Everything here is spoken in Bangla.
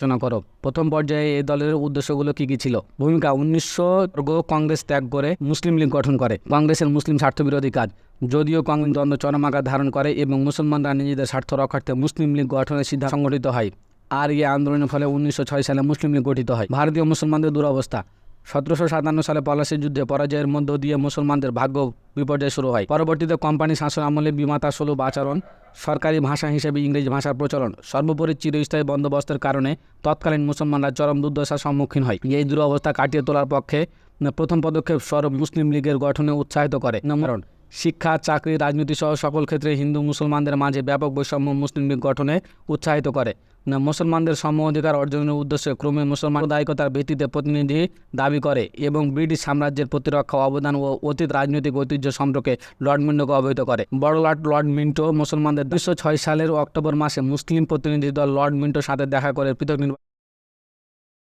আলোচনা করো। প্রথম পর্যায়ে এই দলের উদ্দেশ্যগুলো কি কি ছিল? ভূমিকা, উনিশশো কংগ্রেস ত্যাগ করে মুসলিম লীগ গঠন করে। কংগ্রেসের মুসলিম স্বার্থবিরোধী কাজ। যদিও কংগ্রেস দ্বন্দ্ব চরম আকার ধারণ করে এবং মুসলমানরা নিজেদের স্বার্থ রক্ষার্থে মুসলিম লীগ গঠনের সিদ্ধান্ত সংগঠিত হয়। আর এই আন্দোলনের ফলে উনিশশো ছয় সালে মুসলিম লীগ গঠিত হয়। ভারতীয় মুসলমানদের দুরবস্থা। সতেরোশো সাতান্ন সালে পলাশীর যুদ্ধে পরাজয়ের মধ্য দিয়ে মুসলমানদের ভাগ্য বিপর্যয় শুরু হয়। পরবর্তীতে কোম্পানি শাসন আমলে বিমাতা সুলভ আচরণ সরকারি ভাষা হিসেবে ইংরেজি ভাষার প্রচলন সর্বোপরি চিরস্থায়ী বন্দোবস্তের কারণে তৎকালীন মুসলমানরা চরম দুর্দশার সম্মুখীন হয়। এই দুরবস্থা কাটিয়ে তোলার পক্ষে প্রথম পদক্ষেপ স্বরূপ মুসলিম লীগের গঠনে উৎসাহিত করে। নম্বর one, শিক্ষা, চাকরি, রাজনীতি সহ সকল ক্ষেত্রে হিন্দু মুসলমানদের মাঝে ব্যাপক বৈষম্য মুসলিম লীগ গঠনে উৎসাহিত করে। না, মুসলমানদের সম অধিকার অর্জনের উদ্দেশ্যে ক্রমে মুসলমান দায়িকতার ভিত্তিতে প্রতিনিধি দাবি করে এবং ব্রিটিশ সাম্রাজ্যের প্রতিরক্ষা, অবদান ও অতীত রাজনৈতিক ঐতিহ্য সম্পর্কে লর্ড মিন্টোকে অবহিত করে। বড় লর্ড লর্ড মিন্টো মুসলমানদের দুশো সালের অক্টোবর মাসে মুসলিম প্রতিনিধি দল লর্ড মিন্টোর সাথে দেখা করে পৃথক নির্বাচন